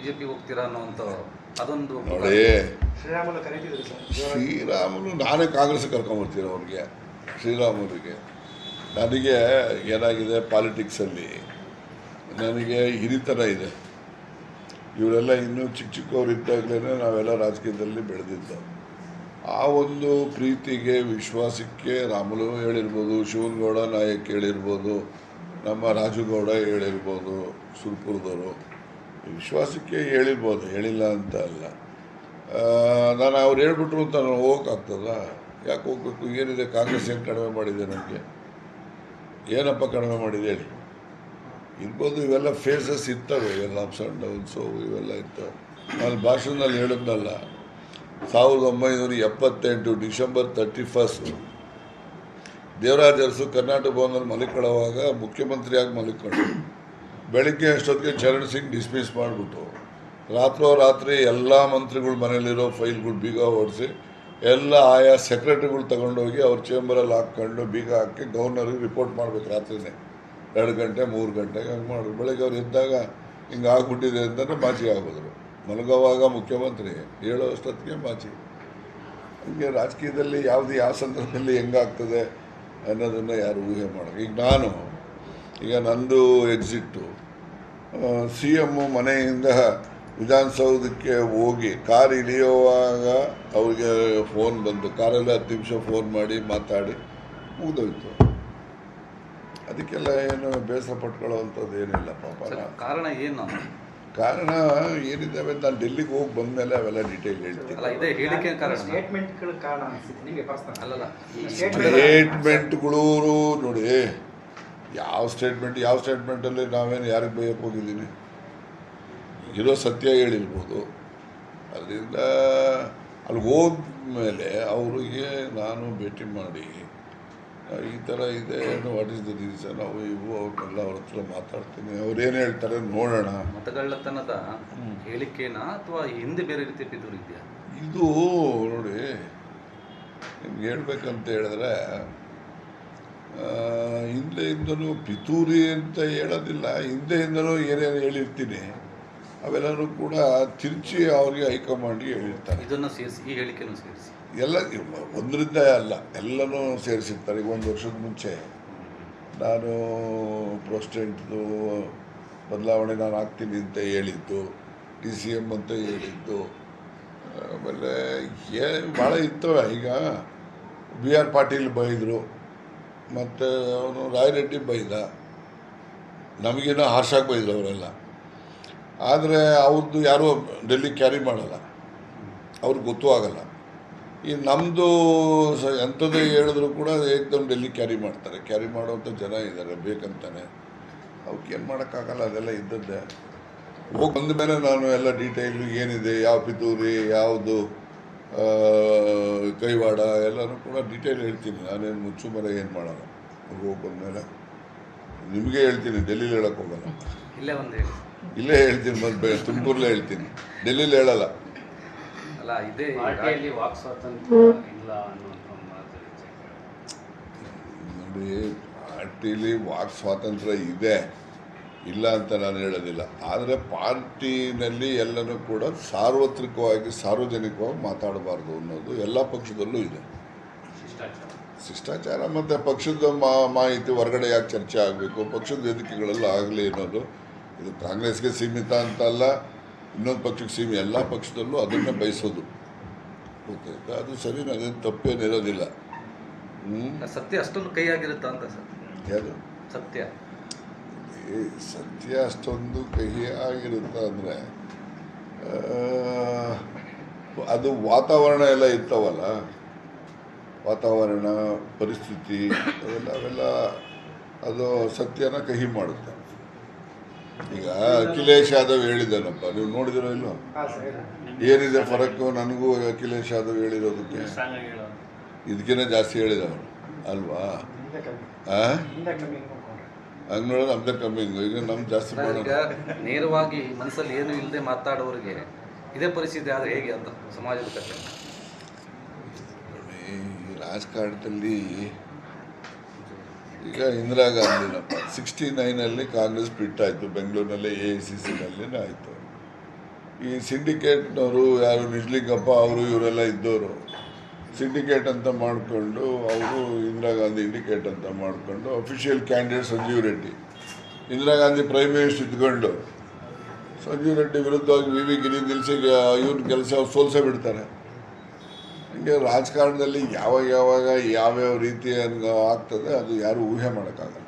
BJP ಹೋಗ್ತೀರಾ ಅನ್ನೋಂಥ ಅದೊಂದು ನೋಡಿ ಶ್ರೀರಾಮುಲು ಕರೀತಿದ್ರು ಸರ್. ಶ್ರೀರಾಮನು ನಾನೇ ಕಾಂಗ್ರೆಸ್ ಕರ್ಕೊಂಬರ್ತೀನಿ ಅವ್ರಿಗೆ ಶ್ರೀರಾಮುಲಿಗೆ. ನನಗೆ ಏನಾಗಿದೆ ಪಾಲಿಟಿಕ್ಸಲ್ಲಿ? ನನಗೆ ಹಿರಿತನ ಇದೆ. ಇವರೆಲ್ಲ ಇನ್ನೂ ಚಿಕ್ಕ ಚಿಕ್ಕವ್ರು ಇದ್ದಾಗಲೇ ನಾವೆಲ್ಲ ರಾಜಕೀಯದಲ್ಲಿ ಬೆಳೆದಿದ್ದು. ಆ ಒಂದು ಪ್ರೀತಿಗೆ ವಿಶ್ವಾಸಕ್ಕೆ ರಾಮುಲು ಹೇಳಿರ್ಬೋದು ಶಿವನಗೌಡ ನಾಯಕ್ ಹೇಳಿರ್ಬೋದು ನಮ್ಮ ರಾಜುಗೌಡ ಹೇಳಿರ್ಬೋದು ಸುರ್ಪುರದವರು. ವಿಶ್ವಾಸಕ್ಕೆ ಹೇಳಿರ್ಬೋದು, ಹೇಳಿಲ್ಲ ಅಂತ ಅಲ್ಲ. ನಾನು ಅವ್ರು ಹೇಳ್ಬಿಟ್ರು ಅಂತ ನಾನು ಹೋಗೋಕ್ಕಾಗ್ತದ ಯಾಕೆ ಹೋಗ್ಬೇಕು? ಏನಿದೆ? ಕಾಂಗ್ರೆಸ್ ಏನು ಕಡಿಮೆ ಮಾಡಿದೆ ನನಗೆ? ಏನಪ್ಪ ಕಡಿಮೆ ಮಾಡಿದೆ ಹೇಳಿ. ಇರ್ಬೋದು ಇವೆಲ್ಲ ಫೇಸಸ್ ಇರ್ತವೆ, ಇವೆಲ್ಲ ಅಪ್ಸ್ ಆ್ಯಂಡ್ ಡೌನ್ಸು ಇವೆಲ್ಲ ಇರ್ತವೆ. ಅಲ್ಲಿ ಭಾಷಣದಲ್ಲಿ ಹೇಳಿದ್ನಲ್ಲ, ಸಾವಿರದ ಒಂಬೈನೂರ ಎಪ್ಪತ್ತೆಂಟು December thirty first Devaraja Arasu Karnataka ಭವನದಲ್ಲಿ ಮಲಿಕೊಳ್ಳುವಾಗ ಮುಖ್ಯಮಂತ್ರಿಯಾಗಿ ಮಲಿಕೊಂಡು. ಬೆಳಿಗ್ಗೆ ಅಷ್ಟೊತ್ತಿಗೆ ಚರಣ್ ಸಿಂಗ್ ಡಿಸ್ಮಿಸ್ ಮಾಡಿಬಿಟ್ಟು ರಾತ್ರೋರಾತ್ರಿ ಎಲ್ಲ ಮಂತ್ರಿಗಳು ಮನೇಲಿರೋ ಫೈಲ್ಗಳು ಬೀಗ ಹೊಡೆಸಿ ಎಲ್ಲ ಆಯಾ ಸೆಕ್ರೆಟರಿಗಳು ತಗೊಂಡೋಗಿ ಅವ್ರ ಚೇಂಬರಲ್ಲಿ ಹಾಕ್ಕೊಂಡು ಬೀಗ ಹಾಕಿ ಗವರ್ನರಿಗೆ ರಿಪೋರ್ಟ್ ಮಾಡ್ಬೇಕು ರಾತ್ರಿನೇ. ಎರಡು ಗಂಟೆ, ಮೂರು ಗಂಟೆಗೆ ಹಂಗೆ ಮಾಡಿದ್ರು ಬೆಳಗ್ಗೆ ಅವ್ರು ಎದ್ದಾಗ ಹಿಂಗೆ ಆಗ್ಬಿಟ್ಟಿದೆ ಅಂತಂದ್ರೆ ಮಾಚಿ ಆಗೋದ್ರು. ಮಲಗೋವಾಗ ಮುಖ್ಯಮಂತ್ರಿ ಹೇಳೋ ಅಷ್ಟೊತ್ತಿಗೆ ಮಾಚಿ ಹೀಗೆ ರಾಜಕೀಯದಲ್ಲಿ ಯಾವುದು ಯಾವ ಸಂದರ್ಭದಲ್ಲಿ ಹೆಂಗಾಗ್ತದೆ ಅನ್ನೋದನ್ನು ಯಾರು ಊಹೆ ಮಾಡೋದು ಈಗ ನಾನು ಈಗ ನಂದು ಎಕ್ಸಿಟ್ಟು. ಸಿ ಎಮ್ಮು ಮನೆಯಿಂದ ವಿಧಾನಸೌಧಕ್ಕೆ ಹೋಗಿ ಕಾರ್ ಇಳಿಯುವಾಗ ಅವ್ರಿಗೆ ಫೋನ್ ಬಂತು. ಕಾರಲ್ಲಿ ಹತ್ತು ನಿಮಿಷ ಫೋನ್ ಮಾಡಿ ಮಾತಾಡಿ ಮುಗಿದೋಯ್ತು. ಅದಕ್ಕೆಲ್ಲ ಏನು ಬೇಸರ ಪಟ್ಕೊಳ್ಳೋವಂಥದ್ದು ಏನಿಲ್ಲ ಪಾಪ. ಕಾರಣ ಏನು? ಕಾರಣ ಏನಿದ್ದಾವೆ ನಾನು ಡೆಲ್ಲಿಗೆ ಹೋಗಿ ಬಂದಮೇಲೆ ಅವೆಲ್ಲ ಡೀಟೇಲ್ ಹೇಳ್ತೀನಿ. ಸ್ಟೇಟ್ಮೆಂಟ್ಗಳು ನೋಡಿ. ಯಾವ ಸ್ಟೇಟ್ಮೆಂಟ್ ಯಾವ ಸ್ಟೇಟ್ಮೆಂಟಲ್ಲಿ ನಾವೇನು ಯಾರಿಗೆ ಬೈಯಕ್ಕೆ ಹೋಗಿದ್ದೀನಿ ಇರೋ ಸತ್ಯ ಹೇಳಿರ್ಬೋದು. ಅದರಿಂದ ಅಲ್ಲಿ ಹೋದ ಮೇಲೆ ಅವರಿಗೆ ನಾನು ಭೇಟಿ ಮಾಡಿ ಈ ಥರ ಇದೆ ವಾಟ್ ಇಸ್ ದ ರೀಸನ್ ಅವು ಇವು ಅವ್ರನ್ನೆಲ್ಲ ಅವ್ರ ಹತ್ರ ಮಾತಾಡ್ತೀನಿ. ಅವ್ರು ಏನು ಹೇಳ್ತಾರೆ ನೋಡೋಣ. ಮತಗಳ್ಳತನದ ಹೇಳಿಕೆನ ಅಥವಾ ಹಿಂದೆ ಬೇರೆ ರೀತಿ ಇದೆಯಾ? ಇದು ನೋಡಿ ನಿಮ್ಗೆ ಹೇಳ್ಬೇಕಂತ ಹೇಳಿದ್ರೆ ಆ, ಹಿಂದೆಯಿಂದನೂ ಪಿತೂರಿ ಅಂತ ಹೇಳೋದಿಲ್ಲ. ಹಿಂದೆಯಿಂದಲೂ ಏನೇನು ಹೇಳಿರ್ತೀನಿ ಅವೆಲ್ಲರೂ ಕೂಡ ತಿರುಚಿ ಅವರಿಗೆ ಹೈಕಮಾಂಡ್ಗೆ ಹೇಳಿರ್ತಾರೆ. ಇದನ್ನು ಸೇರಿಸಿ ಈ ಹೇಳಿಕೆಯನ್ನು ಸೇರಿಸಿ. ಎಲ್ಲ ಒಂದರಿಂದ ಅಲ್ಲ ಎಲ್ಲನೂ ಸೇರಿಸಿರ್ತಾರೆ. ಈಗ ಒಂದು ವರ್ಷದ ಮುಂಚೆ ನಾನು ಪ್ರೆಸಿಡೆಂಟ್ದು ಬದಲಾವಣೆ ನಾನು ಆಗ್ತೀನಿ ಅಂತ ಹೇಳಿದ್ದು ಡಿ ಸಿ ಎಂ ಅಂತ ಹೇಳಿದ್ದು. ಆಮೇಲೆ ಭಾಳ ಇತ್ತು ಈಗ ಬಿ ಆರ್ ಪಾಟೀಲ್ ಬೈದರು ಮತ್ತು ಅವನು ರಾಯರೆಡ್ಡಿ ಬೈದ. ನಮಗೇನೋ ಹಾರ್ಷಾಗಿ ಬೈದ ಅವರೆಲ್ಲ. ಆದರೆ ಅವ್ರದ್ದು ಯಾರೂ ಡೆಲ್ಲಿ ಕ್ಯಾರಿ ಮಾಡಲ್ಲ. ಅವ್ರಿಗೆ ಗೊತ್ತೂ ಆಗಲ್ಲ. ಈ ನಮ್ಮದು ಸ ಎಂಥದ್ದೇ ಹೇಳಿದ್ರು ಕೂಡ ಏಕ್ದಮ್ ಡೆಲ್ಲಿ ಕ್ಯಾರಿ ಮಾಡ್ತಾರೆ. ಕ್ಯಾರಿ ಮಾಡೋವಂಥ ಜನ ಇದ್ದಾರೆ ಬೇಕಂತಾನೆ. ಅವಕ್ಕೆ ಏನು ಮಾಡೋಕ್ಕಾಗಲ್ಲ, ಅದೆಲ್ಲ ಇದ್ದದ್ದೇ. ಹೋಗಿ ಬಂದ ಮೇಲೆ ನಾನು ಎಲ್ಲ ಡೀಟೇಲು ಏನಿದೆ, ಯಾವ ಪಿತೂರಿ, ಯಾವುದು ಕೈವಾಡ ಎಲ್ಲನೂ ಕೂಡ ಡೀಟೇಲ್ ಹೇಳ್ತೀನಿ. ನಾನೇನು ಮುಚ್ಚು ಮರೆ ಏನು ಮಾಡೋಣ ಹೋಗಿ ಬಂದಮೇಲೆ ನಿಮಗೆ ಹೇಳ್ತೀನಿ ಡೆಲ್ಲಿಲಿ ಹೇಳಕ್ಕೆ ಹೋಗಲ್ಲ. ಇಲ್ಲೇ ಒಂದು ಹೇಳಿ. ಇಲ್ಲೇ ಹೇಳ್ತೀನಿ ಮತ್ತೆ ತುಮಕೂರಲ್ಲೇ ಹೇಳ್ತೀನಿ. ಡೆಲ್ಲಿಲಿ ಹೇಳಲ್ಲ. ಅಲ್ಲ ಇದೇ ಪಾರ್ಟಿಯಲ್ಲಿ ವಾಕ್ ಸ್ವಾತಂತ್ರ್ಯ ಇಲ್ಲ ಅನ್ನುವಂಥ ನೋಡಿ ಪಾರ್ಟಿಲಿ ವಾಕ್ ಸ್ವಾತಂತ್ರ್ಯ ಇದೆ. ಇಲ್ಲ ಅಂತ ನಾನು ಹೇಳೋದಿಲ್ಲ. ಆದರೆ ಪಾರ್ಟಿನಲ್ಲಿ ಎಲ್ಲರೂ ಕೂಡ ಸಾರ್ವತ್ರಿಕವಾಗಿ ಸಾರ್ವಜನಿಕವಾಗಿ ಮಾತಾಡಬಾರ್ದು ಅನ್ನೋದು ಎಲ್ಲ ಪಕ್ಷದಲ್ಲೂ ಇದೆ. ಶಿಷ್ಟಾಚಾರ. ಶಿಷ್ಟಾಚಾರ ಮತ್ತು ಪಕ್ಷದ ಮಾ ಮಾಹಿತಿ ಹೊರಗಡೆ ಯಾಕೆ ಚರ್ಚೆ ಆಗಬೇಕು? ಪಕ್ಷದ ವೇದಿಕೆಗಳೆಲ್ಲ ಆಗಲಿ ಅನ್ನೋದು ಇದು ಕಾಂಗ್ರೆಸ್ಗೆ ಸೀಮಿತ ಅಂತ ಅಲ್ಲ ಇನ್ನೊಂದು ಪಕ್ಷಕ್ಕೆ ಸೀಮಿತ ಎಲ್ಲ ಪಕ್ಷದಲ್ಲೂ ಅದನ್ನು ಬಯಸೋದು. ಓಕೆ ಅದು ಸರಿ ಅದೇನು ತಪ್ಪೇನಿರೋದಿಲ್ಲ ಹ್ಞೂ ಸತ್ಯ ಅಷ್ಟೊಂದು ಕೈ ಆಗಿರುತ್ತಾ ಅಂತ ಸರ್? ಸತ್ಯ. ಸತ್ಯ ಅಷ್ಟೊಂದು ಕಹಿ ಆಗಿರುತ್ತೆ ಅಂದರೆ ಅದು ವಾತಾವರಣ ಎಲ್ಲ ಇರ್ತಾವಲ್ಲ ವಾತಾವರಣ ಪರಿಸ್ಥಿತಿ ಅವೆಲ್ಲ ಅವೆಲ್ಲ ಅದು ಸತ್ಯನ ಕಹಿ ಮಾಡುತ್ತೆ. ಈಗ ಅಖಿಲೇಶ್ ಯಾದವ್ ಹೇಳಿದ್ದಾನಪ್ಪ ನೀವು ನೋಡಿದಿರೋ ಇಲ್ಲೋ ಏನಿದೆ ಫರಕ್ಕು? ನನಗೂ ಅಖಿಲೇಶ್ ಯಾದವ್ ಹೇಳಿರೋದಕ್ಕೆ. ಇದಕ್ಕಿಂತ ಜಾಸ್ತಿ ಹೇಳಿದವನು ಅಲ್ವಾ? ಹಂಗೆ ನೋಡೋದು ನಮ್ದೇ ಕಮ್ಮಿ ಈಗ ನಮ್ ಜಾಸ್ತಿ ಈಗ ನೇರವಾಗಿ ಮನಸ್ಸಲ್ಲಿ ಏನು ಇಲ್ಲದೆ ಮಾತಾಡೋರಿಗೆ ಇದೇ ಪರಿಸ್ಥಿತಿ ಆದರೆ ಹೇಗೆ ಅಂತ ಸಮಾಜದ ಕಥೆ. ನೋಡಿ, ಈ ರಾಜಕಾರಣದಲ್ಲಿ ಈಗ ಇಂದಿರಾ ಗಾಂಧಿನಪ್ಪ ಸಿಕ್ಸ್ಟಿ ನೈನಲ್ಲಿ ಕಾಂಗ್ರೆಸ್ ಆಯ್ತು. ಬೆಂಗಳೂರಿನಲ್ಲಿ ಎ ಐ ಸಿ ಸಿನಲ್ಲಿ ಆಯಿತು. ಈ ಸಿಂಡಿಕೇಟ್ನವರು ಯಾರು ನಿಜ್ಲಿಂಗಪ್ಪ ಅವರು ಇವರೆಲ್ಲ ಇದ್ದವರು ಸಿಂಡಿಕೇಟ್ ಅಂತ ಮಾಡಿಕೊಂಡು, ಅವರು ಇಂದಿರಾ ಗಾಂಧಿ ಇಂಡಿಕೇಟ್ ಅಂತ ಮಾಡಿಕೊಂಡು official candidate Sanjeev Reddy. Indira Gandhi prime minister ಇದ್ಕೊಂಡು, ಸಂಜೀವ್ ರೆಡ್ಡಿ ವಿರುದ್ಧವಾಗಿ ವಿ ವಿ ಗಿರಿ ನಿಲ್ಸಿ ಇವ್ರ ಕೆಲಸ ಸೋಲ್ಸೇ ಬಿಡ್ತಾರೆ. ಹಂಗೆ ರಾಜಕಾರಣದಲ್ಲಿ ಯಾವಾಗ ಯಾವಾಗ ಯಾವ್ಯಾವ ರೀತಿ ಆಗ್ತದೆ, ಅದು ಯಾರು ಊಹೆ ಮಾಡೋಕ್ಕಾಗಲ್ಲ.